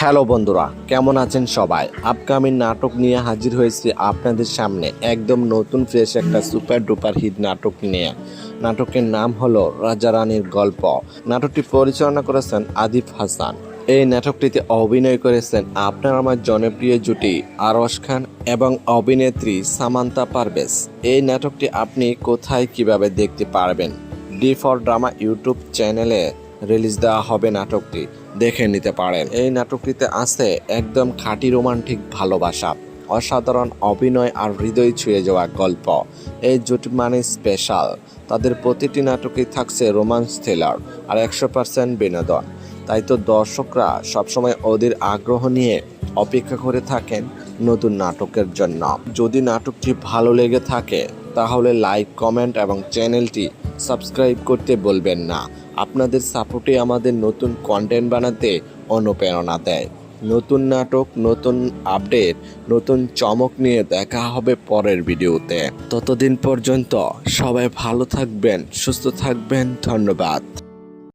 Hello বন্ধুরা, কেমন আছেন সবাই? আপকামিং নাটক নিয়ে হাজির হয়েছি আপনাদের সামনে একদম নতুন ফ্রেশ একটা সুপার ডুপার হিট নাটক নিয়ে। নাটকের নাম হলো রাজা রানীর গল্প। নাটকটি পরিচালনা করেছেন আদিফ হাসান। এই নাটকটিতে অভিনয় করেছেন আপনার আমার জনপ্রিয় জুটি আরশ খান এবং অভিনেত্রী সামান্তা পারভেজ। এই নাটকটি আপনি কোথায় কীভাবে দেখতে পারবেন? ডি ফর ড্রামা ইউটিউব চ্যানেলে রিলিজ দেওয়া হবে নাটকটি, দেখে নিতে পারেন। এই নাটকটিতে আছে একদম খাঁটি রোমান্টিক ভালোবাসা, অসাধারণ অভিনয় আর হৃদয় ছুঁয়ে যাওয়া গল্প। এই জুটি মানে স্পেশাল তাদের প্রতিটি নাটকেই থাকছে রোমান্স থ্রিলার আর একশো পার্সেন্ট বিনোদন। তাই তো দর্শকরা সবসময় ওদের আগ্রহ নিয়ে অপেক্ষা করে থাকেন নতুন নাটকের জন্য। যদি নাটকটি ভালো লেগে থাকে তাহলে লাইক, কমেন্ট এবং চ্যানেলটি সাবস্ক্রাইব করতে বলবেন না। আপনাদের সাপোর্টে আমাদের নতুন কন্টেন্ট বানাতে অনুপ্রেরণা দেয়। নতুন নাটক, নতুন আপডেট নতুন চমক নিয়ে দেখা হবে পরের ভিডিওতে। ততদিন পর্যন্ত সবাই ভালো থাকবেন, সুস্থ থাকবেন, ধন্যবাদ।